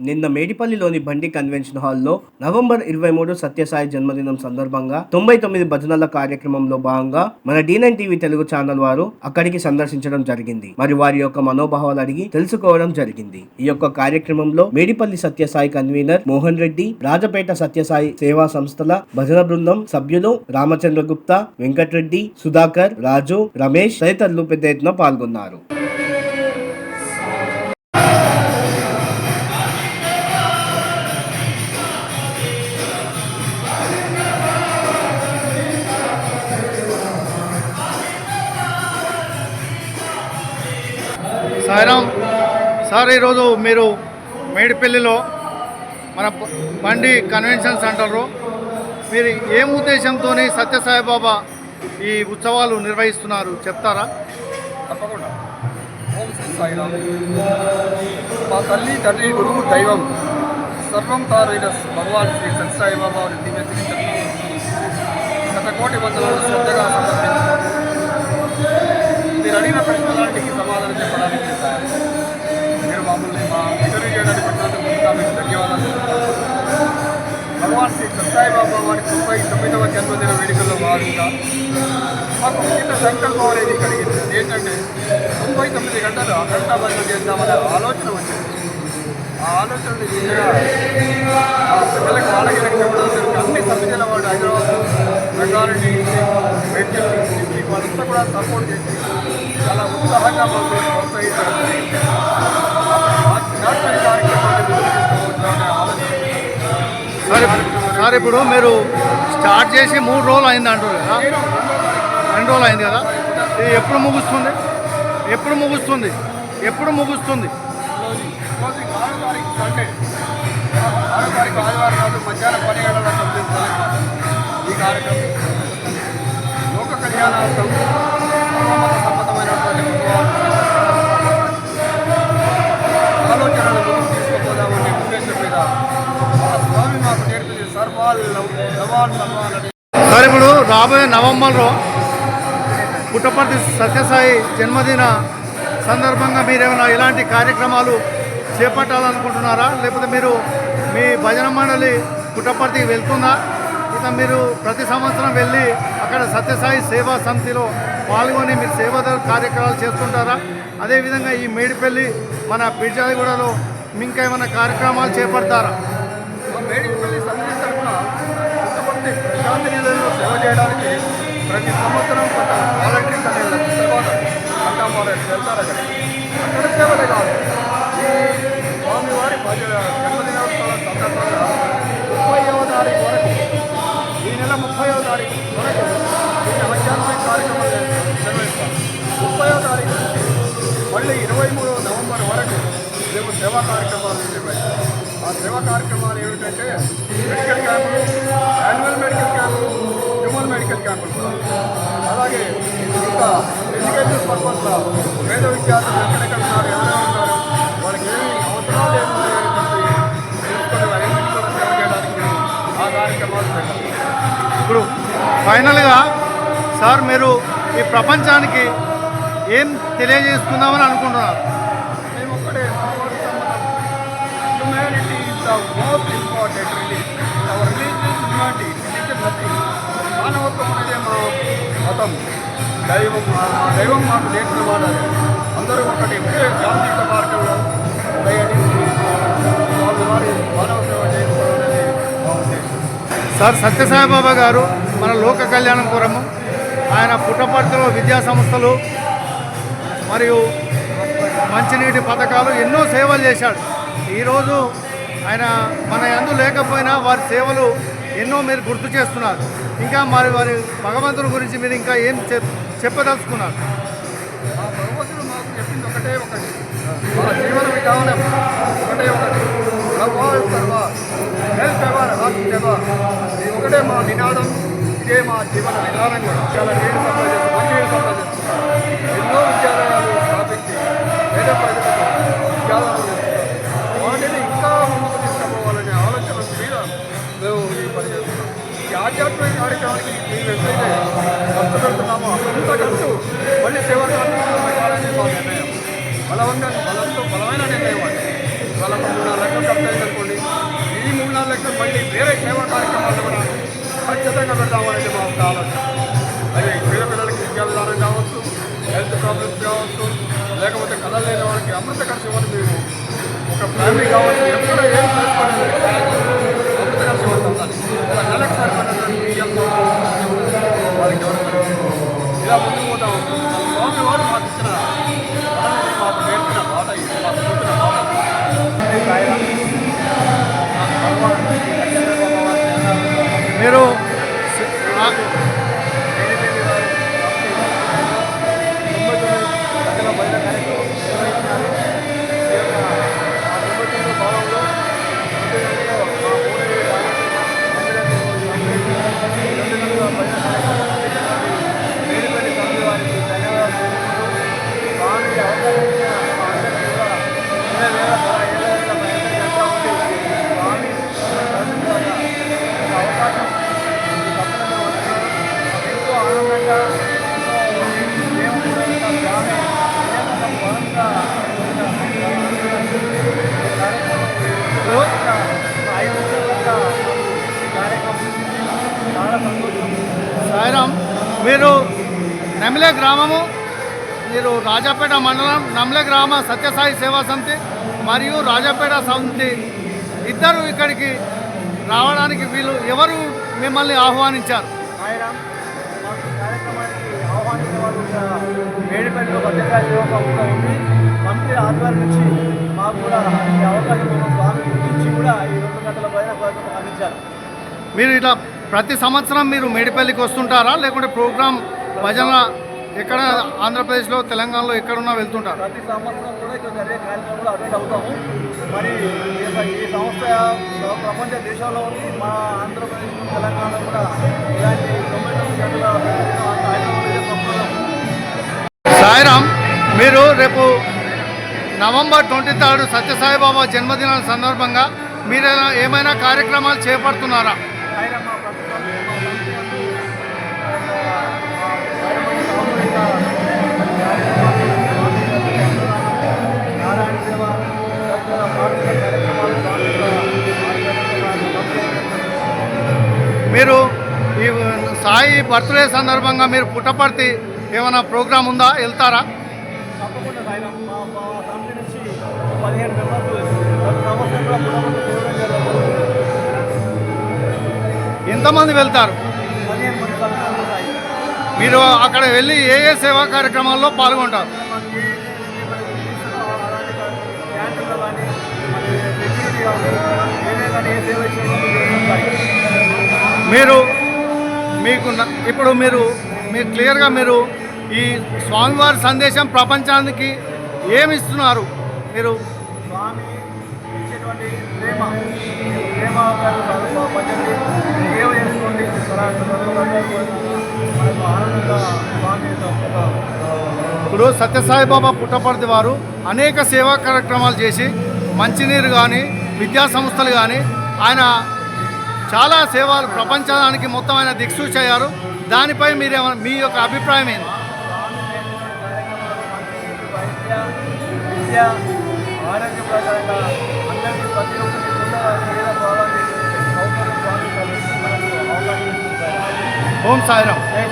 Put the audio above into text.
నిన్న మేడిపల్లిలోని బండి కన్వెన్షన్ హాల్లో నవంబర్ ఇరవై మూడు సత్యసాయి జన్మదినం సందర్భంగా తొంభై తొమ్మిది భజనల కార్యక్రమంలో భాగంగా మన D nine TV Telugu channel వారు అక్కడికి సందర్శించడం జరిగింది. మరి వారి యొక్క మనోభావాలు అడిగి తెలుసుకోవడం జరిగింది. ఈ యొక్క కార్యక్రమంలో మేడిపల్లి సత్యసాయి కన్వీనర్ మోహన్ రెడ్డి రాజపేట సత్యసాయి సేవా సంస్థల భజన బృందం సభ్యులు రామచంద్ర గుప్తా వెంకట్రెడ్డి సుధాకర్ రాజు రమేష్ తదితరులు పెద్ద ఎత్తున పాల్గొన్నారు. సాయిరామ్ సార్ ఈరోజు మీరు మేడిపల్లిలో మన బండి కన్వెన్షన్ సెంటర్లో మీరు ఏం ఉద్దేశంతో సత్యసాయిబాబా ఈ ఉత్సవాలు నిర్వహిస్తున్నారు? చెప్తారా? తప్పకుండా. ఓం శ్రీ సాయిరామ్. మా తల్లి తండ్రి గురువు దైవం సర్వం తారైన భగవాన్ శ్రీ సత్యసాయిబాబా వారి దివ్య తిరుచరణం శతకోటి వందలను శ్రద్ధగా సమర్పించారు. అడిగిన ప్రశ్నలన్నిటికీ సమాధానం చెప్పడానికి మీరు మమ్మల్ని మా ఇంటర్వ్యూ చేయడానికి పెట్టినందుకు మీకు ధన్యవాదాలు భగవాన్ శ్రీ సత్యసాయి బాబా వారి తొంభై తొమ్మిదవ జన్మదిన వేడుకల్లో భాగంగా మాకు చిన్న సంకల్పం అనేది కలిగింది. ఏంటంటే తొంభై తొమ్మిది గంటలు అఖండ భజన చేద్దామనే ఆలోచన వచ్చింది. ఆ ఆలోచన పిల్లలకు వాళ్ళకి అన్ని సభ్యుల వాళ్ళు హైదరాబాద్ రంగారెడ్డి వాళ్ళంతా కూడా సపోర్ట్ చేసి చాలా ఉత్సాహంగా మాకు ఆలోచన. సార్ ఇప్పుడు మీరు స్టార్ట్ చేసి మూడు రోజులు అయింది అంటారు కదా? రెండు రోజులు అయింది కదా? ఇది ఎప్పుడు ముగుస్తుంది? ఎప్పుడు ముగుస్తుంది? ఎప్పుడు ముగుస్తుంది? క్లోజింగ్ ఆరో తారీఖు సండే ఆరో తారీఖు ఆదివారం నాడు మధ్యాహ్నం పన్నెండు గంటల తొమ్మిది నిమిషాలకు ఈ కార్యక్రమం. లోక సమ్మతమైనటువంటి తీసుకుపోదామనే ఉద్దేశం మీద స్వామి మాకు నేర్పింది సర్వాల్ సార్ ఇప్పుడు రాబోయే నవంబర్లో పుట్టపర్తి సత్యసాయి జన్మదిన సందర్భంగా మీరేమైనా ఇలాంటి కార్యక్రమాలు చేపట్టాలనుకుంటున్నారా? లేకపోతే మీరు మీ భజన మండలి పుట్టపర్తికి వెళ్తుందా? ఇక మీరు ప్రతి సంవత్సరం వెళ్ళి అక్కడ సత్యసాయి సేవా సమితిలో పాల్గొని మీరు సేవా కార్యక్రమాలు చేస్తుంటారా? అదేవిధంగా ఈ మేడిపల్లి మన పిజాయిగూడలో ఇంకా ఏమైనా కార్యక్రమాలు చేపడతారా? మేడిపల్లి సమితి తరఫున పుట్టపర్తి ప్రశాంతి నిలయంలో సేవ చేయడానికి ప్రతి సంవత్సరం కొంత వాలంటీర్స్ అనే తర్వాత అంటాం వారు వెళ్తారు అక్కడ. అక్కడ సేవలే కార్యక్రమాలు ఆ సేవా కార్యక్రమాలు ఏమిటంటే మెడికల్ క్యాంపులు యాన్యువల్ మెడికల్ క్యాంపులు హ్యూమన్ మెడికల్ క్యాంపులు. కూడా అలాగే ఇంకా ఎడ్యుకేషన్ పర్పస్లో పేద విద్యార్థులు ఎక్కడెక్కడ ఉన్నారు ఎవరెవరు ఉన్నారు వాళ్ళకి ఏమి అవసరాలు ఏమున్నాయని చెప్పి తెలుసుకొని వారికి కూడా సేవ చేయడానికి ఆ కార్యక్రమాలు ఇప్పుడు ఫైనల్గా సార్ మీరు ఈ ప్రపంచానికి ఏం తెలియజేసుకుందామని అనుకుంటున్నారు? The most important release our religious humanity religion nothing మానవత్వం అనేది మా మతం దైవం దైవం మాకు నేర్చిన మాట అందరూ ఒకటి ఒకే శాంతియుత మార్గంలో దయని వాళ్ళు వారి మానవ సేవ సార్ సత్యసాయిబాబా గారు మన లోక కళ్యాణం కోరము. ఆయన పుట్టపర్తిలో విద్యా సంస్థలు మరియు మంచినీటి పథకాలు ఎన్నో సేవలు చేశాడు. ఈరోజు ఆయన మన ఎందు లేకపోయినా వారి సేవలు ఎన్నో మీరు గుర్తు చేస్తున్నారు. ఇంకా మరి వారి భగవంతుని గురించి మీరు ఇంకా ఏం చెప్ చెప్పదలుచుకున్నారు? ఆ భగవంతుడు మాకు చెప్పింది ఒకటే ఒకటి. మా జీవన విధానం ఒకటే ఒకటి. భగవాన్ ఇది ఒకటే మా నినాదం ఇదే మా జీవన విధానం కూడా. చాలా నీటి సప్లై ఎన్నో విద్యాలయాలు కార్యక్రమానికి మేము ఎప్పుడైతే ఖర్చు పెడుతున్నామో అంత ఖర్చు మళ్ళీ సేవా కార్యక్రమాలు మా నిర్ణయం. బలవంగా బలంతో బలమైన నిర్ణయం అండి మళ్ళీ మూడు నాలుగు లక్షలు ఖర్చు అనుకోండి. ఈ మూడు నాలుగు లక్షలు మళ్ళీ వేరే సేవా కార్యక్రమాలు కూడా ఖచ్చితంగా పెడతామనేది మాకు కావాలి అదే పేద పిల్లలకి విద్యా విధానం కావచ్చు హెల్త్ ప్రాబ్లమ్స్ కావచ్చు లేకపోతే కళ లేని వాళ్ళకి అమృత ఖర్చు ఇవ్వడం మేము ఒక ఫ్యామిలీ కావచ్చు ఇలా ముందుకు పోతా ఉంటుంది స్వామి వారు మాకు ఇచ్చిన వరాన్ని మాకు నేర్పిన పాట ఇది మాకు చూపిన పాట మీరు సాయిరామ్ మీరు నెమలే గ్రామము మీరు రాజాపేట మండలం నమ్లే గ్రామ సత్యసాయి సేవా సమితి మరియు రాజాపేట సమితి ఇద్దరు ఇక్కడికి రావడానికి వీళ్ళు ఎవరు మిమ్మల్ని ఆహ్వానించారు? సాయిరామ్ ఆహ్వానించిన వాళ్ళు ఒక మేడిపల్లిలో భద్రకాళి యువక కూడా ఉంది మంత్రి ఆధ్వర్యం నుంచి మాకు కూడా ఈ అవకాశం ఉన్న స్వామి గురించి కూడా ఈ రెండు గంటల పైన అందించారు మీరు ఇట్లా ప్రతి సంవత్సరం మీరు మేడిపల్లికి వస్తుంటారా? లేకుంటే ప్రోగ్రాం భజన ఎక్కడ ఆంధ్రప్రదేశ్లో తెలంగాణలో ఎక్కడున్నా వెళ్తుంటారా? ప్రతి సంవత్సరం కూడా ఇక్కడ జరిగే కార్యక్రమంలో అటెండ్ అవుతాము. మరి ఈ- సంస్థ ప్రపంచ దేశాల్లో మా ఆంధ్రప్రదేశ్ తెలంగాణ కూడా ఇలాంటి తొంభై తొమ్మిది గంటల సాయిరామ్ మీరు రేపు నవంబర్ ట్వంటీ థర్డ్ సత్యసాయిబాబా జన్మదినం సందర్భంగా మీరు ఏమైనా కార్యక్రమాలు చేపడుతున్నారా? మీరు ఈ సాయి బర్త్డే సందర్భంగా మీరు పుట్టపర్తి ఏమైనా ప్రోగ్రామ్ ఉందా? వెళ్తారా? తప్పకుండా ఆయన మా ఫ్యామిలీ నుంచి పదిహేను. ఎంతమంది వెళ్తారు? మీరు అక్కడ వెళ్ళి ఏ ఏ సేవా కార్యక్రమాల్లో పాల్గొంటారు? మరి మీకు ఇప్పుడు మీరు మీరు క్లియర్గా మీరు ఈ స్వామివారి సందేశం ప్రపంచానికి ఏమి ఇస్తున్నారు? మీరు స్వామి ఇచ్చేటువంటి ప్రేమ ప్రేమ సేవ చేసుకోండి మనకు ఆనందంగా స్వామి ఇప్పుడు సత్యసాయిబాబా పుట్టపర్తి వారు అనేక సేవా కార్యక్రమాలు చేసి మంచినీరు కానీ విద్యా సంస్థలు కానీ ఆయన చాలా సేవలు ప్రపంచానికి మొత్తం ఆయన దిక్సూచి అయ్యారు దానిపై మీరు మీ యొక్క అభిప్రాయం ఏంటి? ఆరోగ్య ప్రకారంగా అందరికీ ప్రతి ఒక్కరికి కూడా అవకాశం ఓం సాయిరామ్. జై